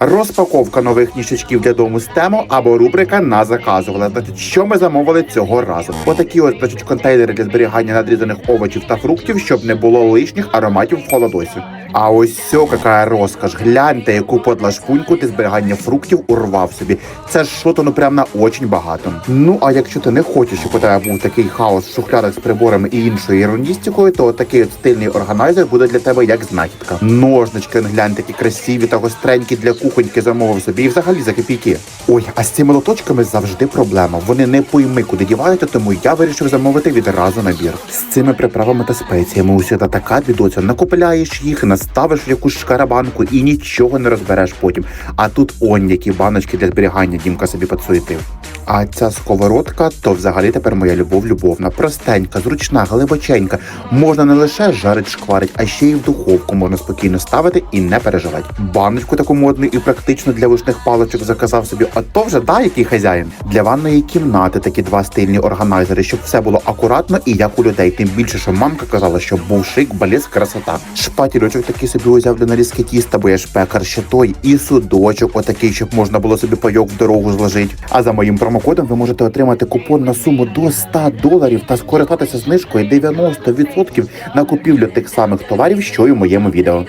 розпаковка нових ніжачків для дому з тему або рубрика на заказувала. Значить, що ми замовили цього разу? Отакі от значить, контейнери для зберігання надрізаних овочів та фруктів, щоб не було лишніх ароматів в холодосі. А ось все, яка розкаш. Гляньте, яку подлашпуньку ти зберігання фруктів урвав собі. Це ж що то ну прям на очень багато. Ну а якщо ти не хочеш, щоб у тебе був такий хаос шухлядах з приборами і іншою ерундістикою, то такий от стильний органайзер буде для тебе як знахідка. Ножнички, глянь, такі красиві та гостренькі для кухоньки замовив собі і взагалі за копійки. Ой, а з цими лоточками завжди проблема. Вони не пойми, куди діваються, тому я вирішив замовити відразу набір. З цими приправами та спеціями усюди така бідоця. Накопляєш їх, наставиш якусь шкарабанку і нічого не розбереш потім. А тут он які баночки для зберігання Дімка собі підсуетив. А ця сковородка то взагалі тепер моя любов любовна. Простенька, зручна, глибоченька. Можна не лише жарить шкварить, а ще й в духовку можна спокійно ставити і не переживати. Баночку таку модну і практично для вишних паличок заказав собі. А то вже да, який хазяїн. Для ванної кімнати такі два стильні органайзери, щоб все було акуратно і як у людей. Тим більше, що мамка казала, що був шик, баліс, красота. Шпатірочок такий собі узяв для нарізки тіста, бо я ж пекар ще той, і судочок отакий, щоб можна було собі пайок в дорогу зложити. А за моїм промокодом ви можете отримати купон на суму до 100 доларів та скористатися знижкою 90% на купівлю тих самих товарів, що й у моєму відео.